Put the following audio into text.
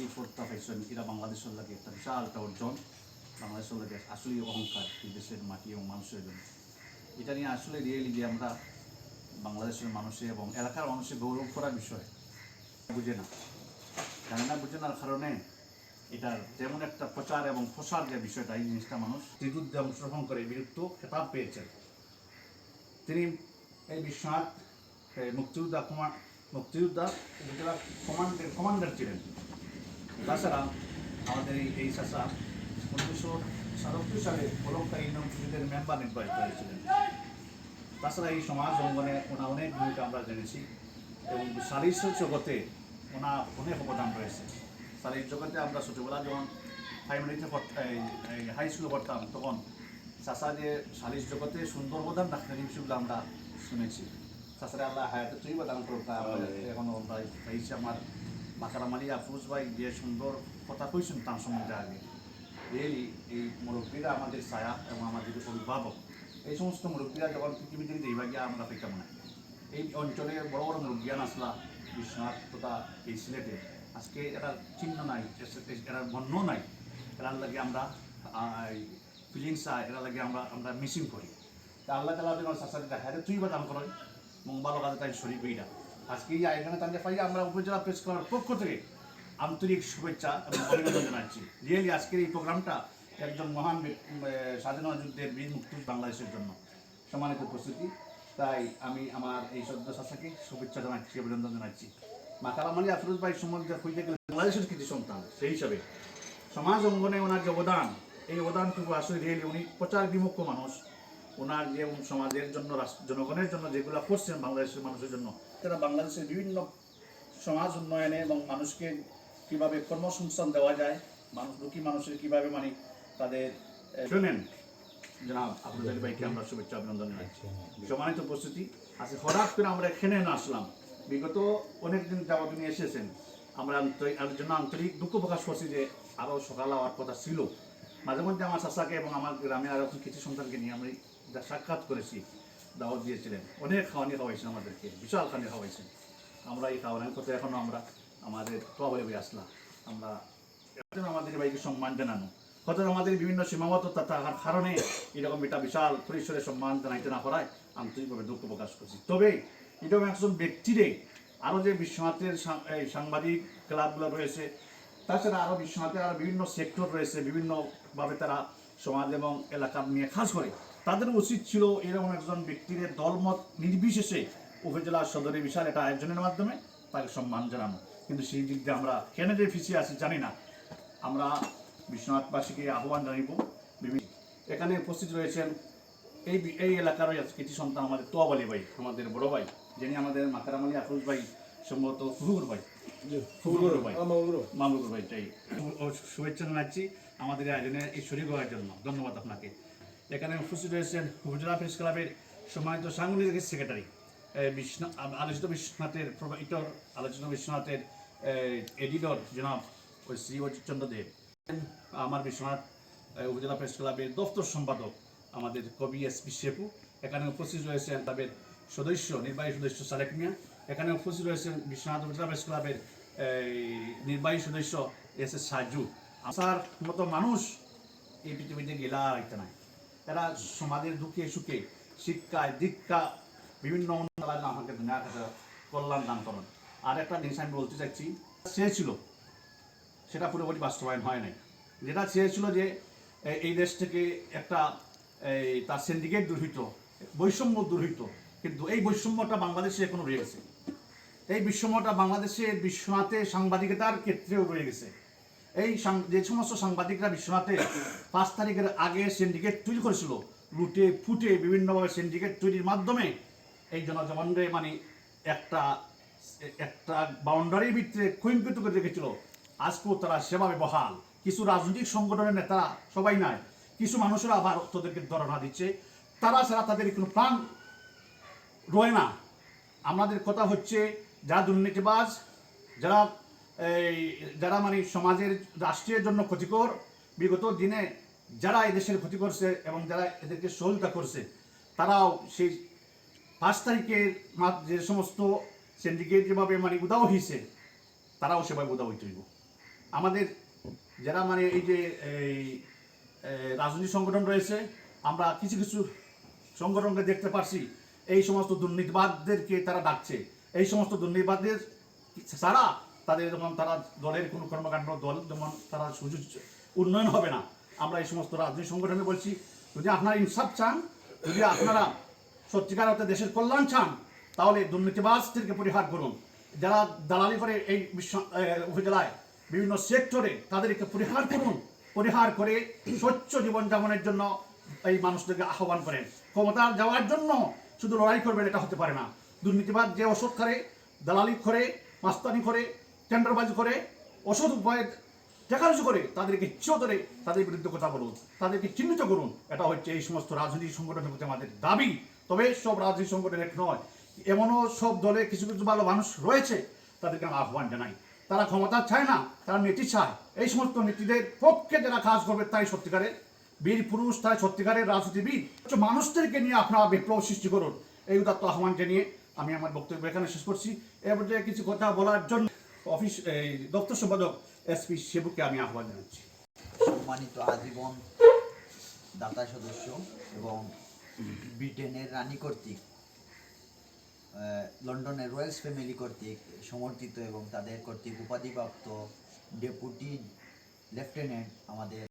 এই পদটা পাইছেন এরা বাংলাদেশের লাগে একটা বিশাল একটা অর্জন। বাংলাদেশের লাগে আসলেই অহংকার এই দেশের মাটি এবং মানুষের জন্য। এটা নিয়ে আসলে রিয়েলি যে আমরা বাংলাদেশের মানুষে এবং এলাকার মানুষের গৌরব করার বিষয়, বুঝে না। জানে না, বুঝে না, কারণে এটার তেমন একটা প্রচার এবং প্রসার যে বিষয়টা, এই জিনিসটা মানুষ যুদ্ধে অংশগ্রহণ করে বিরুদ্ধ খেতাব পেয়েছেন। তিনি এই বিশ্বনাথ মুক্তিযোদ্ধা কুমার মুক্তিযোদ্ধা কমান্ডের কমান্ডার ছিলেন। তাছাড়া আমাদের এই চাষা উনিশশো সাতাত্তর সালে কলমকারী ইউনিয়ন পরিষদের মেম্বার নির্বাচিত হয়েছিলেন। তাছাড়া এই সমাজ অঙ্গনে ওনার অনেক ভূমিকা আমরা জেনেছি এবং সালিশ জগতে ওনার অনেক অবদান রয়েছে। সালিশ জগতে আমরা ছোটোবেলা যখন প্রাইমারিতে হাই স্কুলে পড়তাম তখন চাষা যে সালিশ জগতে সুন্দর অবদান রাখতেন এই বিষয়গুলো আমরা শুনেছি। তাছাড়া আল্লাহ হায়াতে তুই দান করুক এখন আমরা আমার মাকারামালি আফরুজ ভাই যে সুন্দর কথা কইছেন তার সম্বন্ধে আগে। এই এই মুরব্বীরা আমাদের ছায়া এবং আমাদের অভিভাবক, এই সমস্ত মুরব্বীরা যখন পৃথিবী থেকে যাইবা গিয়া আমরা পেতাম না এই অঞ্চলে বড় বড় মুরব্বিয়ান আসলা বিশ্বনাথ তথা এই সিলেটে, আজকে এটার চিহ্ন নাই এটার বর্ণ নাই। এটার লাগে আমরা ফিলিংস এটার লাগে আমরা আমরা মিসিং করি। তা আল্লাহ তালা দিতে হ্যাঁ তুই বা দান করো মঙ্গল কাজে তাই শরীর বইটা আজকে এই এখানে তাদের পাই আমরা উপজেলা প্রেস ক্লাবের পক্ষ থেকে আন্তরিক শুভেচ্ছা এবং অভিনন্দন জানাচ্ছি। রিয়েলি আজকের এই প্রোগ্রামটা একজন মহান স্বাধীনতা যুদ্ধের বীর মুক্তি বাংলাদেশের জন্য সম্মানিত উপস্থিতি। তাই আমি আমার এই সদ্য শাসাকে শুভেচ্ছা জানাচ্ছি, অভিনন্দন জানাচ্ছি। মাকারামালি আফরুজ ভাই সম্বন্ধে হইতে গেলে বাংলাদেশের কৃতি সন্তান, সেই হিসাবে সমাজ অঙ্গনে ওনার যে অবদান, এই অবদানটুকু আসলে রিয়েলি উনি প্রচার বিমুখ মানুষ। ওনার যে সমাজের জন্য জনগণের জন্য যেগুলো করছেন বাংলাদেশের মানুষের জন্য তারা বাংলাদেশের বিভিন্ন সমাজ উন্নয়নে এবং মানুষকে কীভাবে কর্মসংস্থান দেওয়া যায়, মানুষ দুঃখী মানুষের কীভাবে মানে তাদের শুনেন, জনাব আব্দুল ভাইকে আমরা শুভেচ্ছা, অভিনন্দন জানাচ্ছি। সম্মানিত উপস্থিতি, আজকে হঠাৎ করে আমরা এখানে না আসলাম। বিগত অনেক দিন যাবত উনি এসেছেন। আমরা জন্য আন্তরিক দুঃখ প্রকাশ করছি যে আরও সকাল হওয়ার কথা ছিল। মাঝে মধ্যে আমার চাষাকে এবং আমার গ্রামের আরও কিছু সন্তানকে নিয়ে আমি সাক্ষাৎ করেছি। দাওয়াত দিয়েছিলেন। অনেক খাওয়ানি খাওয়াইছেন আমাদেরকে, বিশাল খানি খাওয়াইছেন আমরা এই খাওয়ানোর কথা এখনও আমরা আমাদের প্রভাবে আসলাম আমরা এখন আমাদের ভাইকে সম্মান জানানো। হয়তো আমাদের বিভিন্ন সীমাবদ্ধতা থাকার কারণে এরকম এটা বিশাল পরিসরে সম্মান জানাইতে না করায় আন্তরিকভাবে দুঃখ প্রকাশ করছি। তবে এরকম একজন ব্যক্তিরে আরও যে বিশ্বনাথের সাংবাদিক ক্লাবগুলো রয়েছে, তাছাড়া আরও বিশ্বনাথের আরও বিভিন্ন সেক্টর রয়েছে, বিভিন্নভাবে তারা সমাজ এবং এলাকা নিয়ে কাজ করে। তাদের উচিত ছিল এরকম একজন ব্যক্তির দলমত নির্বিশেষে উপজেলা সদরে বিশাল একটা আয়োজনের মাধ্যমে তাকে সম্মান জানানো। কিন্তু সেই দিক দিয়ে আমরা কেন যে পিছিয়ে আছি জানি না। আমরা বিশ্বনাথবাসীকে আহ্বান বিভিন্ন এখানে উপস্থিত রয়েছেন এই এই এলাকার কিছু সন্তান আমাদের তোয়াবালি ভাই আমাদের বড় ভাই যিনি আমাদের মাকারাম আলী আফরুজ ভাই সম্ভবত ফুহুর ভাই। ফুহুর ভাই। মামলুকুর ভাই ও শুভেচ্ছা জানাচ্ছি আমাদের আয়োজনে এই শরীর হওয়ার জন্য। ধন্যবাদ আপনাকে। এখানে উপস্থিত রয়েছেন উপজেলা প্রেস ক্লাবের সম্মানিত সাংগঠনিক সেক্রেটারি বিশ্বনা আলোচিত বিশ্বনাথের প্রভাইটর আলোচিত বিশ্বনাথের এডিটর জনাব ওই শ্রী চন্দ্র দেব। আমার বিশ্বনাথ উপজেলা প্রেস ক্লাবের দপ্তর সম্পাদক আমাদের কবি এস পি শেপু এখানে উপস্থিত রয়েছেন ক্লাবের সদস্য, নির্বাহী সদস্য সালেক মিয়া। এখানে উপস্থিত রয়েছেন বিশ্বনাথ উপজেলা প্রেস ক্লাবের নির্বাহী সদস্য এস এস সাজু। আসার মতো মানুষ এই পৃথিবীতে গেলা রাখতে নাই। এরা সমাজের দুঃখে সুখে শিক্ষায় দীক্ষা বিভিন্ন উন্নয়ন আমাকে কল্যাণ দান করেন। আর একটা জিনিস আমি বলতে চাচ্ছি চেয়েছিল সেটা পুরোপুরি বাস্তবায়ন হয় নাই। যেটা চেয়েছিল যে এই দেশ থেকে একটা এই, তার সিন্ডিকেট দূর হইতো বৈষম্য দূর হইতো কিন্তু এই বৈষম্যটা বাংলাদেশে এখনও রয়ে গেছে। এই বৈষম্যটা বাংলাদেশে বিশ্বনাথে সাংবাদিকতার ক্ষেত্রেও রয়ে গেছে। এই যে সমস্ত সাংবাদিকরা বিশ্বনাথে পাঁচ তারিখের আগে সিন্ডিকেট তৈরি করেছিল, লুটে, ফুটে বিভিন্নভাবে সিন্ডিকেট তৈরির মাধ্যমে এই জনজীবনরে মানে একটা একটা বাউন্ডারির ভিতরে কুইনকুত করে রেখেছিল। আজকেও তারা সেভাবে বহাল। কিছু রাজনৈতিক সংগঠনের নেতা সবাই নাই। কিছু মানুষেরা আবার তাদেরকে ধরনা দিচ্ছে। তারা ছাড়া তাদের কোনো প্রাণ রয় না। আমাদের কথা হচ্ছে, যারা দুর্নীতিবাজ, যারা এই যারা মানে সমাজের রাষ্ট্রের জন্য ক্ষতিকর, বিগত দিনে যারা এদেশের ক্ষতি করছে এবং যারা এদেরকে সহযোগিতা করছে, তারাও সেই পাঁচ তারিখের যে সমস্ত সিন্ডিকেট যেভাবে মানে উদাও হয়েছে তারাও সেভাবে উদাও হইতে হইব। আমাদের যারা মানে এই যে এই রাজনৈতিক সংগঠন রয়েছে, আমরা কিছু কিছু সংগঠনকে দেখতে পারছি, এই সমস্ত দুর্নীতিবাদদেরকে তারা ডাকছে। এই সমস্ত দুর্নীতিবাদদের ছাড়া তাদের যেমন তারা দলের কোনো কর্মকাণ্ড, দল যেমন তারা সুযোগ উন্নয়ন হবে না, আমরা এই সমস্ত রাজনৈতিক সংগঠনে বলছি, যদি আপনারা ইনসাফ চান, যদি আপনারা সত্যিকার অর্থে দেশের কল্যাণ চান, তাহলে দুর্নীতিবাজদেরকে পরিহার করুন। যারা দালালি করে এই বিশ্ব উপজেলায়, বিভিন্ন সেক্টরে তাদেরকে পরিহার করুন, পরিহার করে স্বচ্ছ জীবনযাপনের জন্য এই মানুষদেরকে আহ্বান করেন। ক্ষমতা যাওয়ার জন্য শুধু লড়াই করবেন এটা হতে পারে না। দুর্নীতিবাদ যে ওষুধ করে, দালালি করে, মাস্তানি করে টেন্ডারবাজি করে, ওষুধ উপায়ে দেখানো করে তাদেরকে ইচ্ছেও ধরে তাদের বিরুদ্ধে কথা বলুন, তাদেরকে চিহ্নিত করুন। এটা হচ্ছে এই সমস্ত রাজনৈতিক সংগঠনের প্রতি আমাদের দাবি। তবে সব রাজনৈতিক সংগঠন এক নয়, এমনও সব দলে কিছু কিছু ভালো মানুষ রয়েছে, তাদেরকে আমি আহ্বান জানাই। তারা ক্ষমতা চায় না, তারা নীতি চায়। এই সমস্ত নীতিদের পক্ষে যারা কাজ করবে তাই সত্যিকারের। বীর পুরুষ তাই সত্যিকারের রাজনীতিবিদ। মানুষদেরকে নিয়ে আপনারা বিপ্লব সৃষ্টি করুন। এই উদাত্ত আহ্বান জানিয়ে আমি আমার বক্তব্য এখানে শেষ করছি। এবার কিছু কথা বলার জন্য অফিস দপ্তর সম্পাদক এসপি সেবুককে আমি আহ্বান জানাচ্ছি। সম্মানিত আজীবন দাতা সদস্য এবং ব্রিটেনের রানী কর্তৃক লন্ডনের রয়্যালস ফ্যামিলি কর্তৃক সমর্থিত এবং তাদের কর্তৃক উপাধিপ্রাপ্ত ডেপুটি লেফটেন্যান্ট আমাদের